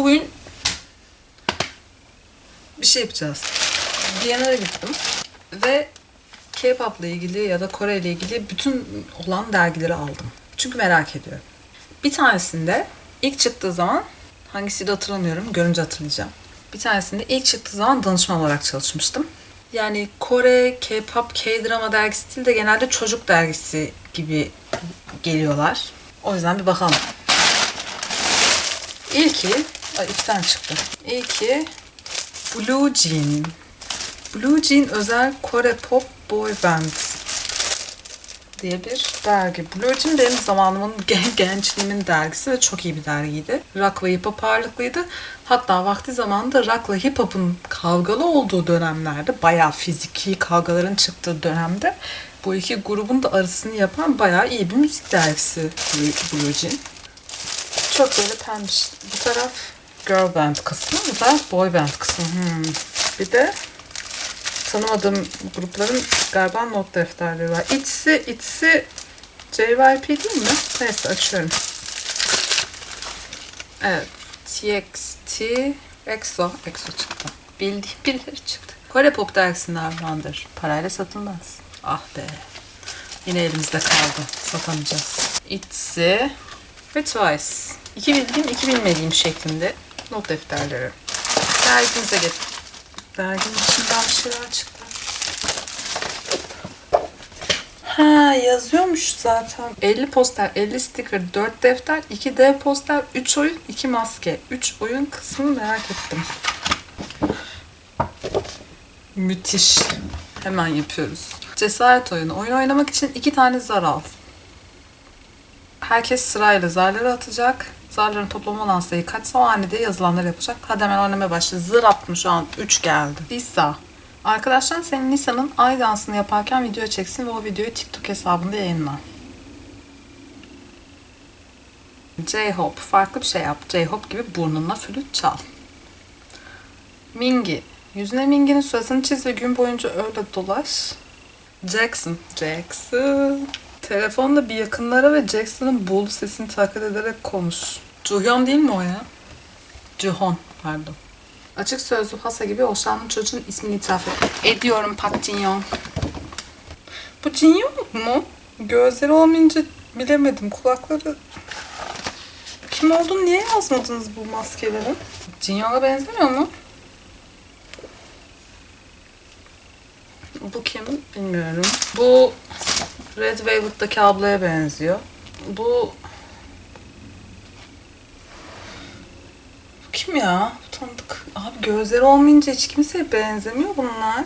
Bugün bir şey yapacağız. Viyana'ya gittim ve K-pop'la ilgili ya da Kore ile ilgili bütün olan dergileri aldım. Çünkü merak ediyorum. Bir tanesinde ilk çıktığı zaman hangisiydi hatırlamıyorum. Görünce hatırlayacağım. Bir tanesinde ilk çıktığı zaman danışman olarak çalışmıştım. Yani Kore, K-pop, K-drama dergisi değil de genelde çocuk dergisi gibi geliyorlar. O yüzden bir bakalım. İlki, ay tane çıktı. İlki Blue Jean. Blue Jean özel Kore pop boy band diye bir dergi. Blue Jean benim zamanımın gen- gençliğimin dergisi ve çok iyi bir dergiydi. Rock ve hip hop ağırlıklıydı. Hatta vakti zamanında rock'la hip hop'un kavgalı olduğu dönemlerde, bayağı fiziki kavgaların çıktığı dönemde bu iki grubun da arasını yapan bayağı iyi bir müzik dergisi Blue Jean. Çok böyle pembiş. Bu taraf girl band kısmı, bu taraf boy band kısmı. Hmm. Bir de tanımadığım grupların galiba not defterleri var. İçsi, içsi JYP değil mi? Neyse açıyorum. Evet. TXT EXO. EXO çıktı. Bildiğim birileri çıktı. Kore Pop dergisinden vardır. Parayla satılmaz. Ah be. Yine elimizde kaldı. Satamayacağız. ITZY ve Twice. İki bildiğim, iki bilmediğim şeklinde not defterleri. Dergimize get. Derginin içinden bir şeyler çıktı. Ha yazıyormuş zaten. 50 poster, 50 sticker, 4 defter, 2 dev poster, 3 oyun, 2 maske. 3 oyun kısmını merak ettim. Müthiş. Hemen yapıyoruz. Cesaret oyunu. Oyun oynamak için 2 tane zar al. Herkes sırayla zarları atacak. Zarların toplam olan sayı kaç saniyede yazılanları yapacak. Hadi hemen oynamaya başla. Zır attım şu an. 3 geldi. Lisa. Arkadaşlar senin Nisa'nın ay dansını yaparken video çeksin ve o videoyu TikTok hesabında yayınla. J-Hope. Farklı bir şey yap. J-Hope gibi burnunla flüt çal. Mingi. Yüzüne Mingi'nin suratını çiz ve gün boyunca öyle dolaş. Jackson. Jackson. Telefonda bir yakınlara ve Jackson'ın buğulu sesini taklit ederek konuş. Juhyeon değil mi o ya? Juhon pardon. Açık sözlü hasa gibi hoşlandığım çocuğun ismini itiraf et. ediyorum Park Jin Young. Bu Jin Young mu? Gözleri olmayınca bilemedim. Kulakları... Kim olduğunu niye yazmadınız bu maskelerin? Jin Young'a benzemiyor mu? Bu kim bilmiyorum. Bu Red Velvet'taki ablaya benziyor. Bu... Kim ya? Bu tanıdık. Abi gözleri olmayınca hiç kimseye benzemiyor bunlar.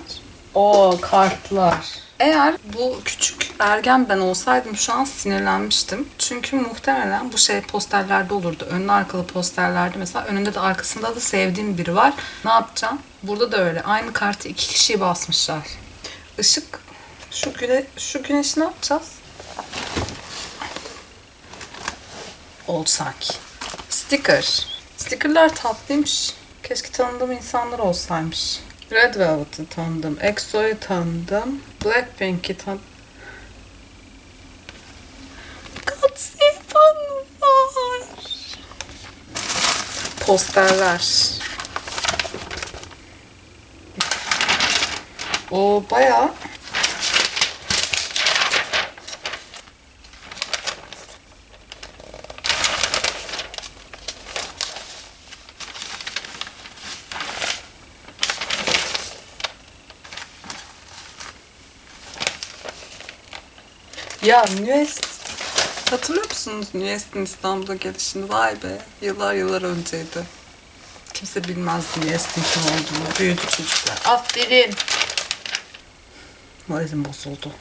O kartlar. Eğer bu küçük ergen ben olsaydım şu an sinirlenmiştim. Çünkü muhtemelen bu şey posterlerde olurdu. Önlü arkalı posterlerde mesela önünde de arkasında da sevdiğim biri var. Ne yapacağım? Burada da öyle. Aynı kartı iki kişiyi basmışlar. Işık şu güne şu güneşi ne yapacağız? Oldu sanki. Sticker. Stickerlar tatlıymış. Keşke tanıdığım insanlar olsaymış. Red Velvet'ı tanıdım. EXO'yu tanıdım. Blackpink'i tanıdım. Godzilla'm var. Posterler. O bayağı Ya Nüest hatırlıyor musunuz Nüest'in İstanbul'a gelişini? Vay be yıllar yıllar önceydi. Kimse bilmezdi Nüest'in kim olduğunu. Büyüdü çocuklar. Aferin. Moralim bozuldu.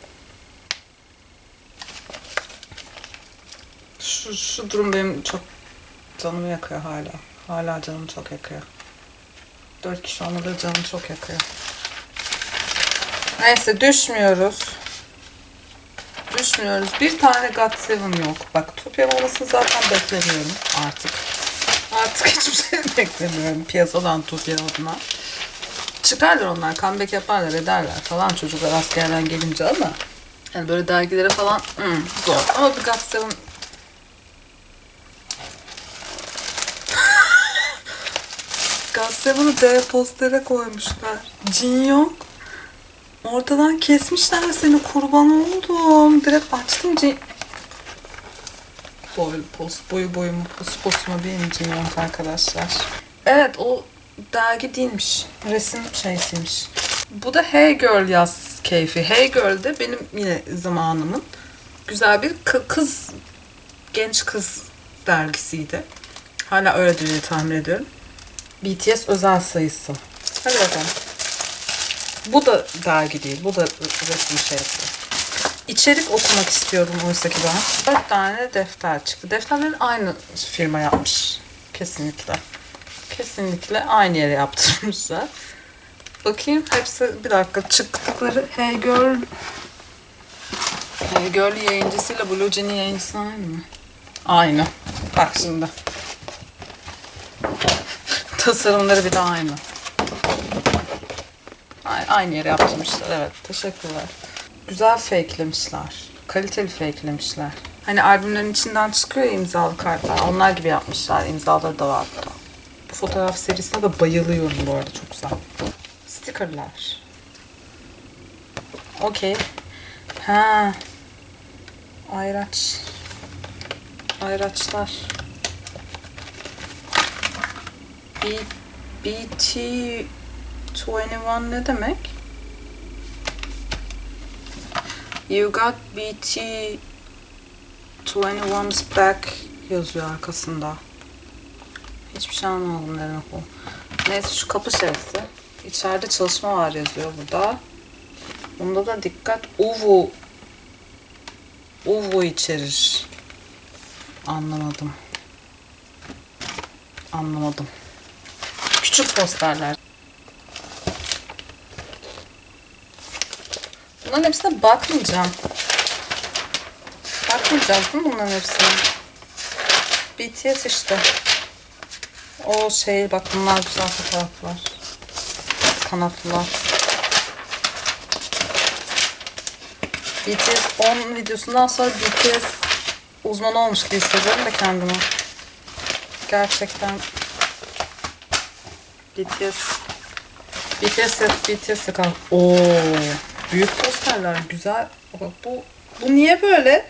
Şu, şu durum benim çok canımı yakıyor hala. Hala canımı çok yakıyor. Dört kişi olmadı canımı çok yakıyor. Neyse düşmüyoruz. Düşmüyoruz. Bir tane God Seven yok. Bak Topya olmasını zaten beklemiyorum artık. Artık hiçbir şey beklemiyorum piyasadan Topya adına. Çıkarlar onlar. Comeback yaparlar ederler falan çocuklar askerden gelince ama yani böyle dergilere falan hmm, zor. Ama bir God Seven God D postere koymuşlar. Cin yok. Ortadan kesmişler seni kurban oldum. Direkt açtım ce... Boy, pos, boyu boyumu, pos, posuma benim Ceylan'ım arkadaşlar. Evet o dergi değilmiş. Resim şeysiymiş. Bu da Hey Girl yaz keyfi. Hey Girl de benim yine zamanımın güzel bir kız, genç kız dergisiydi. Hala öyle diye tahmin ediyorum. BTS özel sayısı. Hadi bakalım. Bu da dergi değil. Bu da resim şeysi. İçerik okumak istiyorum oysa ki ben. Dört tane defter çıktı. Defterlerin aynı firma yapmış. Kesinlikle. Kesinlikle aynı yere yaptırmışlar. Bakayım hepsi bir dakika çıktıkları Hey Girl Hey Girl yayıncısıyla Blue Jean'in yayıncısı aynı mı? Aynı. Bak şimdi. Tasarımları bir de aynı. Aynı yere yaptırmışlar. Evet. Teşekkürler. Güzel fakelemişler. Kaliteli fakelemişler. Hani albümlerin içinden çıkıyor ya imzalı kartlar. Onlar gibi yapmışlar. İmzaları da var burada. Bu fotoğraf serisine de bayılıyorum bu arada. Çok güzel. Stickerlar. Okey. Ha. Ayraç. Ayraçlar. B BT 21 ne demek? You got BT 21's back yazıyor arkasında. Hiçbir şey anlamadım ne demek o. Neyse şu kapı şerisi. İçeride çalışma var yazıyor burada. Bunda da dikkat UVU UVU içerir. Anlamadım. Anlamadım. Küçük posterler. Bunların hepsine bakmayacağım. Bakmayacağız değil mi bunların hepsine? BTS işte. O şey bak bunlar güzel fotoğraflar. Kanatlılar. BTS 10 videosundan sonra BTS uzman olmuş gibi hissediyorum da kendimi. Gerçekten BTS BTS BTS Oo. Büyük posterler güzel. Bu, bu niye böyle?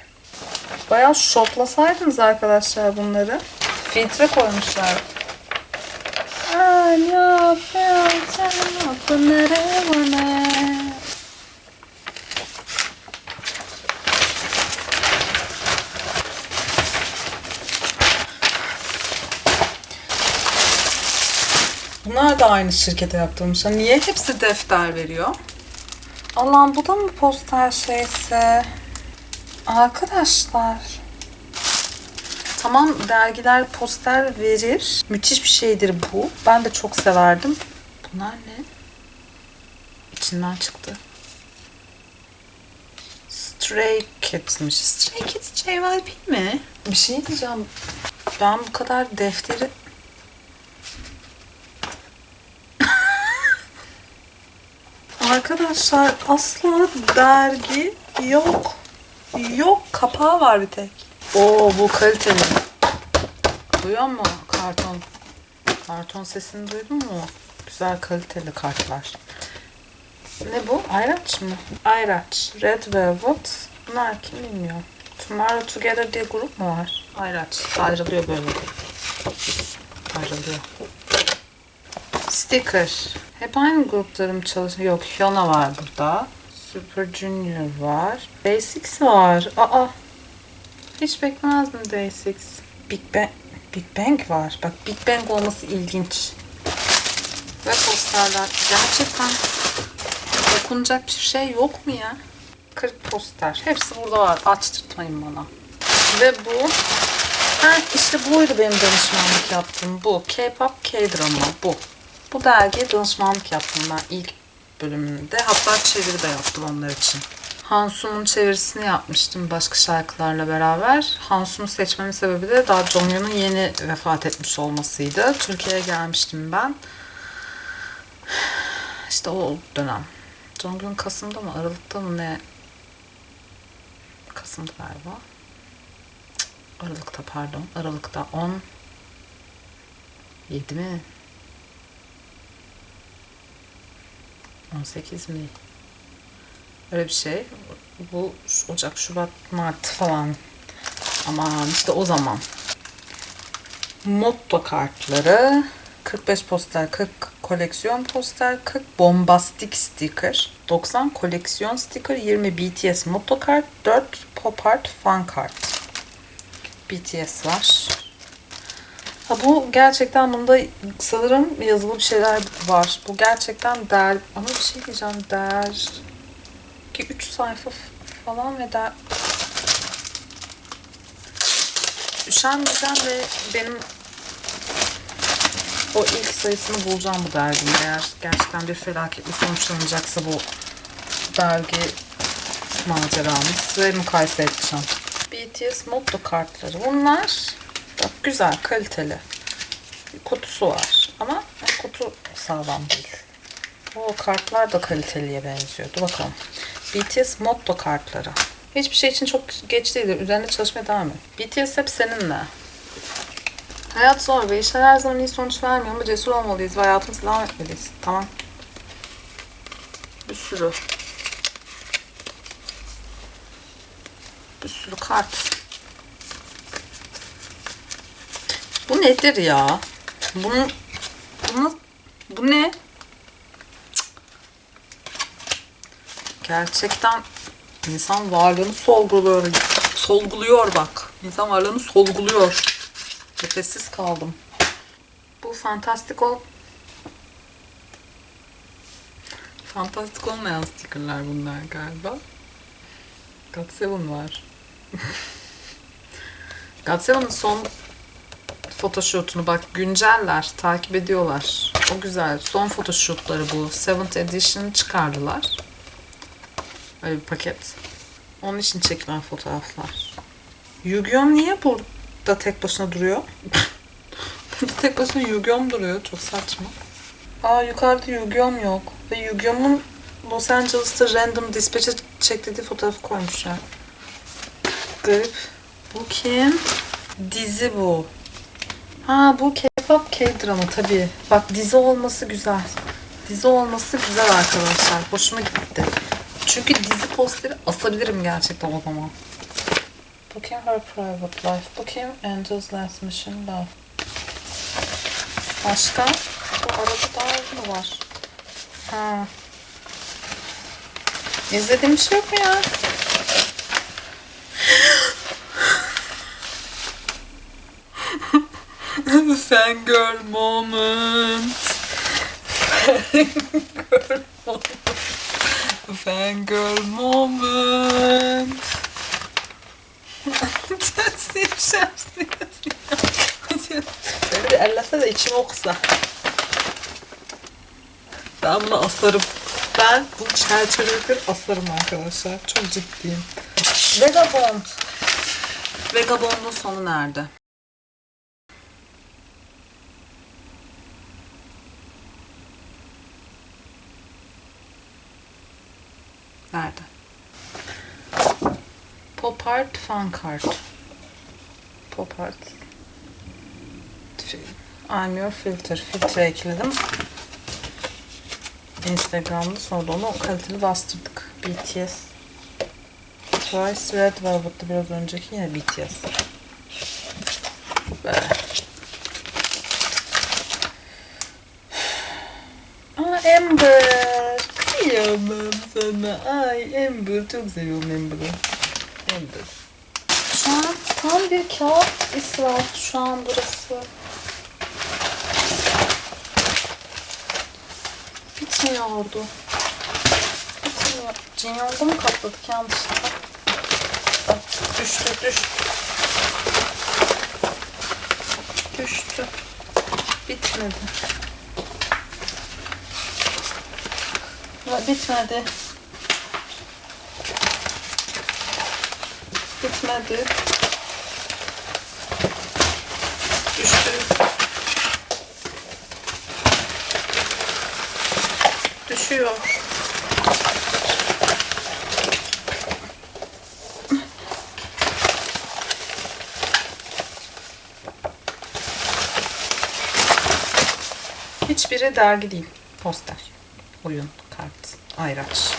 Bayağı şoplasaydınız arkadaşlar bunları. Filtre koymuşlar. Ne yapıyorsun bunları bana? Bunlar da aynı şirkete yaptırmışlar. Niye hepsi defter veriyor? Alan bu da mı poster şeysi? Arkadaşlar. Tamam dergiler poster verir. Müthiş bir şeydir bu. Ben de çok severdim. Bunlar ne? İçinden çıktı. Stray Kids'miş. Stray Kids JYP mi? Bir şey diyeceğim. Ben bu kadar defteri Arkadaşlar asla dergi yok. Yok. Kapağı var bir tek. Oo bu kaliteli. Duyuyor mu karton? Karton sesini duydun mu? Güzel kaliteli kartlar. Ne bu? Ayraç mı? Ayraç. Red Velvet. Bunlar kim bilmiyorum. Tomorrow Together diye grup mu var? Ayraç. Ayrılıyor böyle. Ayrılıyor. Sticker. Hep aynı gruplarım çalışıyor. Yok Hyuna var burada. Super Junior var. Basics var. Aa. Hiç beklemezdim Basics. Big Bang. Big Bang var. Bak Big Bang olması ilginç. Ve posterler. Gerçekten okunacak bir şey yok mu ya? 40 poster. Hepsi burada var. Açtırtmayın bana. Ve bu Ha işte buydu benim danışmanlık yaptığım bu. K-pop, K-drama bu. Bu dergiye danışmanlık yaptım ben ilk bölümünde. Hatta çeviri de yaptım onlar için. Hansum'un çevirisini yapmıştım başka şarkılarla beraber. Hansum'u seçmemin sebebi de daha Jonghyun'un yeni vefat etmiş olmasıydı. Türkiye'ye gelmiştim ben. İşte o dönem. Jonghyun Kasım'da mı Aralık'ta mı ne? Kasım'da galiba. Aralık'ta pardon. Aralık'ta 10 7 mi? 18 mi? Öyle bir şey. Bu Ocak, Şubat, Mart falan. Aman işte o zaman. Motto kartları 45 poster, 40 koleksiyon poster, 40 bombastik sticker, 90 koleksiyon sticker, 20 BTS motto kart, 4 pop art fan kart. BTS var. Ha bu gerçekten bunda sanırım yazılı bir şeyler var. Bu gerçekten der ama bir şey diyeceğim der ki 3 sayfa falan ve der üşenmeyeceğim ve benim o ilk sayısını bulacağım bu derginin. Eğer gerçekten bir felaketle sonuçlanacaksa bu dergi maceramız ve mukayese edeceğim. BTS motto kartları. Bunlar bak güzel, kaliteli. Kutusu var ama kutu sağlam değil. O kartlar da kaliteliye benziyor. Dur bakalım. BTS motto kartları. Hiçbir şey için çok geç değildir. Üzerinde çalışmaya devam et. BTS hep seninle. Hayat zor ve işler her zaman iyi sonuç vermiyor ama cesur olmalıyız ve hayatımıza devam etmeliyiz. Tamam. Bir sürü. Bir sürü kart. Bu nedir ya? Bunun, bunu, bu ne? Cık. Gerçekten insan varlığını sorguluyor. Solguluyor bak. İnsan varlığını solguluyor. Nefessiz kaldım. Bu fantastik ol... Fantastik olmayan stickerlar bunlar galiba. God Seven var. God Seven'ın son photoshoot'unu bak günceller, takip ediyorlar. O güzel. Son photoshoot'ları bu. 7th edition çıkardılar. Böyle bir paket. Onun için çekilen fotoğraflar. Yu-Gi-Oh niye burada tek başına duruyor? tek başına Yu-Gi-Oh duruyor. Çok saçma. Aa yukarıda Yu-Gi-Oh yok. Ve Yu-Gi-Oh'un Los Angeles'ta random dispatch'e çektirdiği fotoğrafı koymuşlar. Garip. Bu kim? Dizi bu. Ha bu K-pop K-drama tabii. Bak dizi olması güzel. Dizi olması güzel arkadaşlar. Hoşuma gitti. Çünkü dizi posteri asabilirim gerçekten o zaman. Bu kim Her Private Life? Kim Angel's Last Mission Love? Başka? Bu arada daha mı var? Ha. İzlediğim şey yok mu ya? Fangirl moment. Fangirl moment. Fangirl moment. Beni bir ellese de içim oksa. Ben bunu asarım. Ben bu çerçeveleri asarım arkadaşlar. Çok ciddiyim. Vagabond. Vagabond'un sonu nerede? Nerede? Pop art, fan card. Pop art. Fi- I'm your filter. Filtre ekledim. Instagram'da sonra onu kaliteli bastırdık. BTS. Twice Red Velvet'te biraz önceki yine BTS. Böyle. Aa Amber. Sana. Ay Amber. Çok seviyorum Amber'ı. Amber. Şu an tam bir kağıt israf şu an burası. Bitmiyordu. Bitmiyor. Cinyonda mı katladık yanlışlıkla? Düştü düştü. Düştü. Bitmedi. Bitmedi. Bitmedi. Düştü. Düşüyor. Hiçbiri dergi değil. Poster. Oyun. Kart. Ayraç.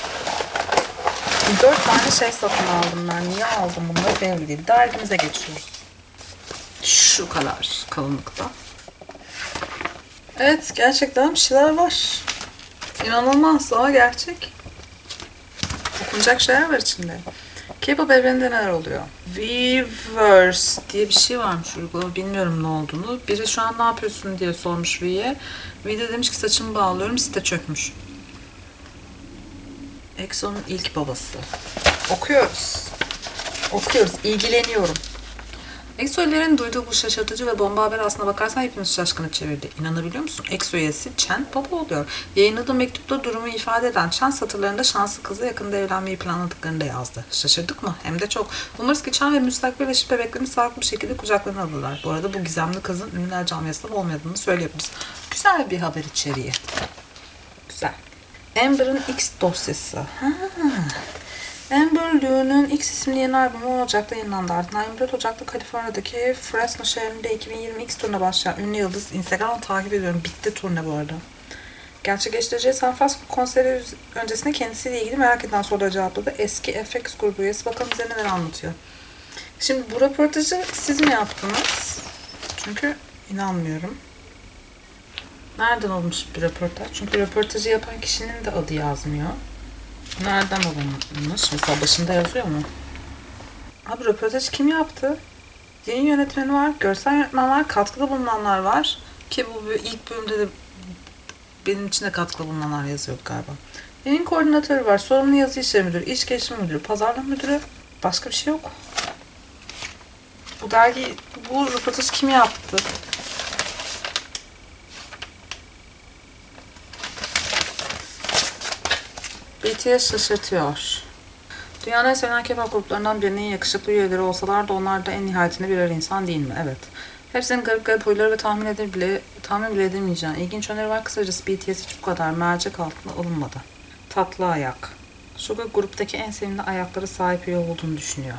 Dört tane şey satın aldım ben. Niye aldım bunları belli değil. Dergimize geçiyoruz. Şu kadar kalınlıkta. Evet gerçekten bir şeyler var. İnanılmaz ama gerçek. Okunacak şeyler var içinde. K-pop evreninde neler oluyor? Weverse diye bir şey varmış uygulama. Bilmiyorum ne olduğunu. Biri şu an ne yapıyorsun diye sormuş V'ye. V de demiş ki saçımı bağlıyorum. Site çökmüş. EXO'nun ilk babası. Okuyoruz. Okuyoruz. İlgileniyorum. EXO-üyelerin duyduğu bu şaşırtıcı ve bomba haber aslına bakarsan hepimiz şaşkına çevirdi. İnanabiliyor musun? EXO üyesi Chen baba oluyor. Yayınladığı mektupta durumu ifade eden Chen satırlarında şanslı kızla yakında evlenmeyi planladıklarını da yazdı. Şaşırdık mı? Hem de çok. Umarız ki Chen ve müstakbel eşi bebeklerini sağlıklı bir şekilde kucaklarına alırlar. Bu arada bu gizemli kızın ünlüler camiasında olmadığını söyleyebiliriz. Güzel bir haber içeriği. Güzel. Amber'ın X dosyası. Ha. Amber Lou'nun X isimli yeni albümü 10 Ocak'ta yayınlandı. Ardından 24 Ocak'ta Kaliforniya'daki Fresno şehrinde 2020 X turuna başlayan ünlü yıldız Instagram'dan takip ediyorum. Bitti turne bu arada. Gerçekleştireceği San Francisco konseri öncesinde kendisiyle ilgili merak edilen soruları cevapladı. Eski FX grubu üyesi bakalım bize neler anlatıyor. Şimdi bu röportajı siz mi yaptınız? Çünkü inanmıyorum. Nereden olmuş bir röportaj? Çünkü röportajı yapan kişinin de adı yazmıyor. Nereden alınmış? Mesela başında yazıyor mu? Abi röportajı kim yaptı? Yayın yönetmeni var, görsel yönetmen var, katkıda bulunanlar var. Ki bu ilk bölümde de benim için de katkıda bulunanlar yazıyor galiba. Yayın koordinatörü var, sorumlu yazı işleri müdürü, iş gelişimi müdürü, pazarlama müdürü. Başka bir şey yok. Bu dergi, bu röportajı kim yaptı? BTS şaşırtıyor. Dünyanın en sevilen K-pop gruplarından birinin yakışıklı üyeleri olsalar da onlar da en nihayetinde birer insan değil mi? Evet. Hepsinin garip garip huyları ve tahmin, edir bile, tahmin bile edemeyeceğin ilginç öneri var. Kısacası BTS hiç bu kadar mercek altına alınmadı. Tatlı ayak. Suga gruptaki en sevimli ayakları sahip üye olduğunu düşünüyor.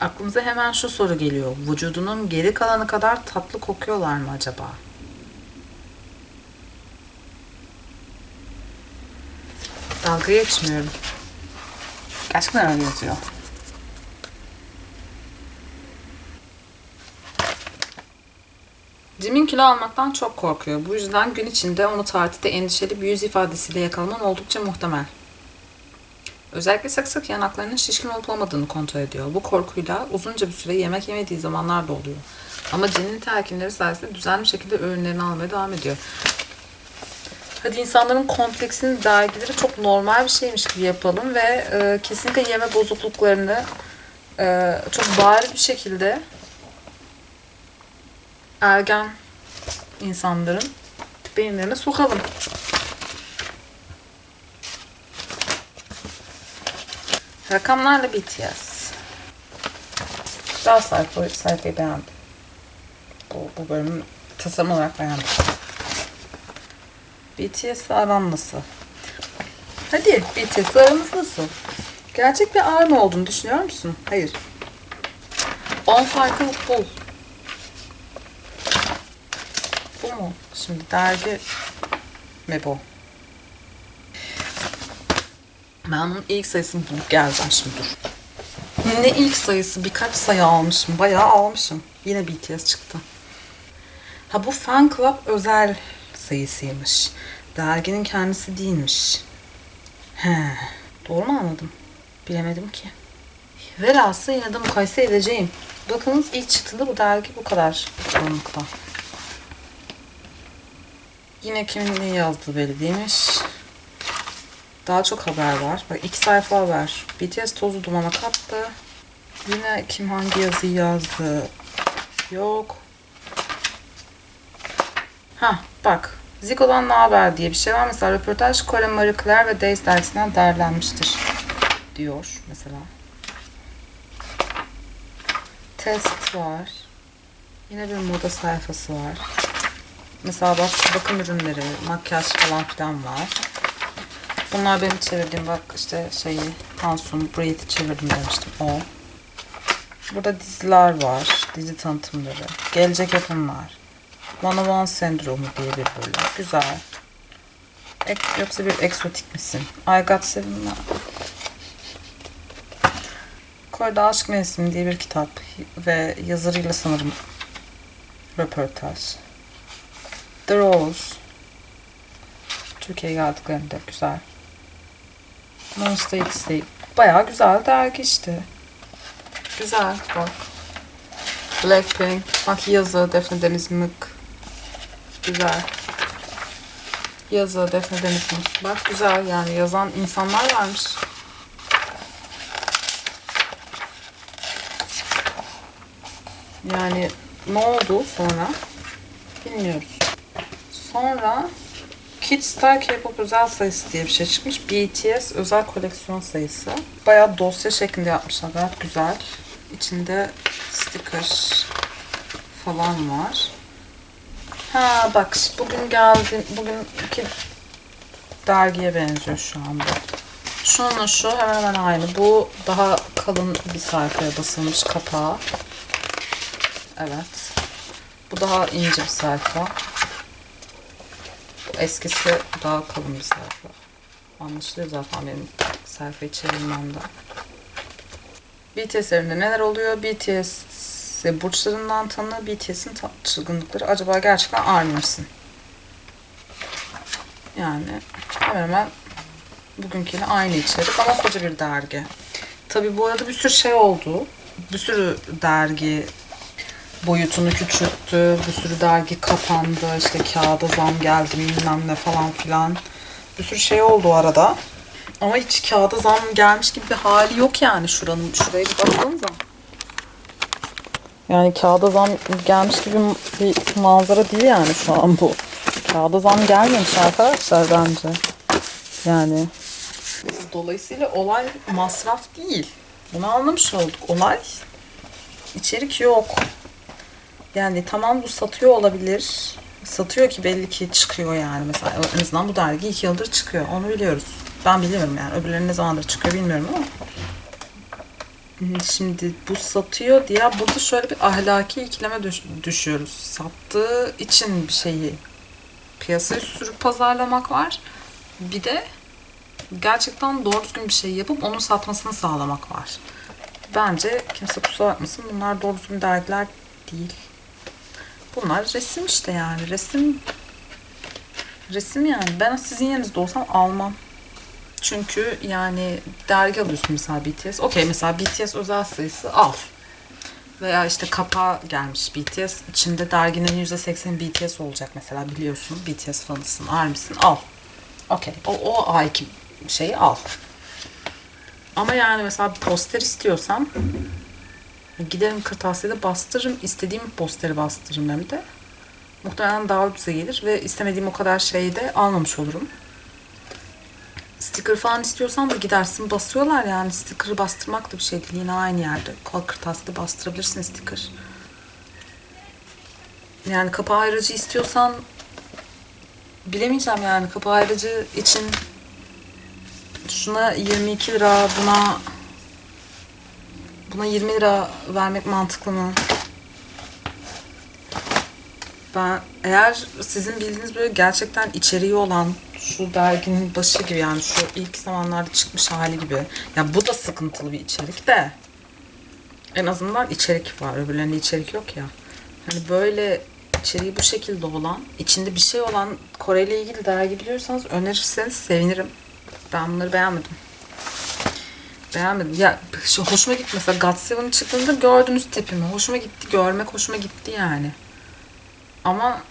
Aklımıza hemen şu soru geliyor. Vücudunun geri kalanı kadar tatlı kokuyorlar mı acaba? Dalga geçmiyorum. Gerçekten öyle yazıyor. Jimin kilo almaktan çok korkuyor. Bu yüzden gün içinde onu tartıda endişeli bir yüz ifadesiyle yakalaman oldukça muhtemel. Özellikle sık sık yanaklarının şişkin olup olmadığını kontrol ediyor. Bu korkuyla uzunca bir süre yemek yemediği zamanlar da oluyor. Ama Jin'in telkinleri sayesinde düzenli şekilde öğünlerini almaya devam ediyor. Hadi insanların kompleksini dergileri çok normal bir şeymiş gibi yapalım ve e, kesinlikle yeme bozukluklarını e, çok bariz bir şekilde ergen insanların beyinlerine sokalım. Rakamlarla BTS. Güzel sayfa, sayfayı beğendim. Bu, bu bölümü tasarım olarak beğendim. BTS aran nasıl? Hadi BTS aranız nasıl? Gerçek bir arma olduğunu düşünüyor musun? Hayır. 10 farklılık bul. Bu mu? Şimdi dergi mi bu? Ben onun ilk sayısını bulup geleceğim şimdi dur. Ne ilk sayısı? Birkaç sayı almışım. Bayağı almışım. Yine BTS çıktı. Ha bu fan club özel sayısıymış. Derginin kendisi değilmiş. He, doğru mu anladım? Bilemedim ki. Velhasıl yine de mukayese edeceğim. Bakınız ilk çıktığında bu dergi bu kadar çoğunlukta. Yine kimin ne yazdığı belli değilmiş. Daha çok haber var. Bak iki sayfa haber. BTS tozu dumana kattı. Yine kim hangi yazıyı yazdı? Yok. Ha bak. Zico'dan ne haber diye bir şey var. Mesela röportaj Kore Marie Claire ve Days dergisinden derlenmiştir. Diyor mesela. Test var. Yine bir moda sayfası var. Mesela bak bakım ürünleri, makyaj falan filan var. Bunlar benim çevirdiğim bak işte şeyi Hansum Breathe çevirdim demiştim o. Burada diziler var. Dizi tanıtımları. Gelecek yapım var. One sendromu diye bir bölüm. Güzel. ek- yoksa bir eksotik misin? I Got Seven'la Kore'de Aşk Mevsimi diye bir kitap ve yazarıyla sanırım röportaj. The Rose Türkiye'ye geldiklerinde güzel. Monster X'de bayağı güzel dergi işte. Güzel bak. Blackpink, bak yazı, Defne Deniz Mık. Güzel. Yazı, Defne Deniz Mık. Bak güzel yani yazan insanlar varmış. Yani ne oldu sonra bilmiyoruz. Sonra Kids Star K-pop özel sayısı diye bir şey çıkmış. BTS özel koleksiyon sayısı. Bayağı dosya şeklinde yapmışlar. Gayet güzel. İçinde sticker falan var. Ha bak bugün geldi. Bugünkü dergiye benziyor şu anda. Şununla şu hemen hemen aynı. Bu daha kalın bir sayfaya basılmış kapağı. Evet. Bu daha ince bir sayfa. Bu eskisi daha kalın bir sayfa. Anlaşılıyor zaten benim sayfayı çevirmemden. BTS'lerinde neler oluyor? BTS'i burçlarından tanı, BTS'in çılgınlıkları. Acaba gerçekten ARMY misin? Yani hemen hemen bugünküyle aynı içerik ama koca bir dergi. Tabii bu arada bir sürü şey oldu. Bir sürü dergi boyutunu küçülttü. Bir sürü dergi kapandı. İşte kağıda zam geldi bilmem ne falan filan. Bir sürü şey oldu o arada. Ama hiç kağıda zam gelmiş gibi bir hali yok yani şuranın. Şuraya bir baksanıza. Yani kağıda zam gelmiş gibi bir manzara değil yani şu an bu. Kağıda zam gelmemiş arkadaşlar bence. Yani. Dolayısıyla olay masraf değil. Bunu anlamış olduk. Olay içerik yok. Yani tamam bu satıyor olabilir. Satıyor ki belli ki çıkıyor yani. Mesela en azından bu dergi iki yıldır çıkıyor. Onu biliyoruz. Ben biliyorum yani. Öbürleri ne zamandır çıkıyor bilmiyorum ama. Şimdi bu satıyor diye burada şöyle bir ahlaki ikileme düş- düşüyoruz. Sattığı için bir şeyi piyasaya sürüp pazarlamak var. Bir de gerçekten doğru düzgün bir şey yapıp onun satmasını sağlamak var. Bence kimse kusura bakmasın bunlar doğru düzgün dergiler değil. Bunlar resim işte yani. Resim resim yani. Ben sizin yerinizde olsam almam. Çünkü yani dergi alıyorsun mesela BTS. Okey mesela BTS özel sayısı al. Veya işte kapağı gelmiş BTS. içinde derginin %80 BTS olacak mesela biliyorsun. BTS fanısın, ARMY'sin al. Okey. O, o ayki şeyi al. Ama yani mesela bir poster istiyorsam giderim kırtasiyede bastırırım. istediğim posteri bastırırım hem de. Muhtemelen daha ucuza gelir ve istemediğim o kadar şeyi de almamış olurum. Sticker falan istiyorsan da gidersin basıyorlar yani. Sticker'ı bastırmak da bir şey değil. Yine aynı yerde. Kol kırtasiyede bastırabilirsin sticker. Yani kapağı ayrıcı istiyorsan bilemeyeceğim yani. Kapağı ayrıcı için şuna 22 lira, buna buna 20 lira vermek mantıklı mı? Ben eğer sizin bildiğiniz böyle gerçekten içeriği olan şu derginin başı gibi yani şu ilk zamanlarda çıkmış hali gibi. Ya bu da sıkıntılı bir içerik de. En azından içerik var. Öbürlerinde içerik yok ya. Hani böyle içeriği bu şekilde olan, içinde bir şey olan Kore ile ilgili dergi biliyorsanız önerirseniz sevinirim. Ben bunları beğenmedim. Beğenmedim. Ya şu hoşuma gitti mesela God Seven çıktığında gördünüz tepimi. Hoşuma gitti. Görmek hoşuma gitti yani. Ama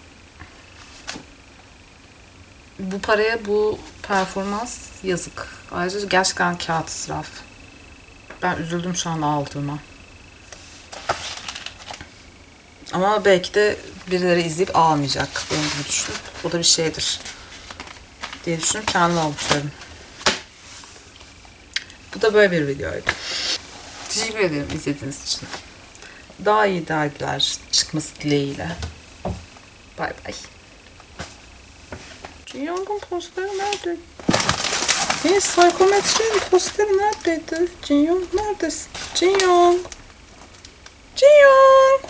bu paraya bu performans yazık. Ayrıca gerçekten kağıt israf. Ben üzüldüm şu anda aldığıma. Ama belki de birileri izleyip almayacak. Benim düşünüp. O da bir şeydir. Diye düşünüp kendime avutuyorum. Bu da böyle bir videoydu. Teşekkür ederim izlediğiniz için. Daha iyi dergiler çıkması dileğiyle. Bay bay. Yangın posteri neredeydi? Hey, psikometrin posteri neredeydi? Jinyong neredesin? Jinyong! Jinyong!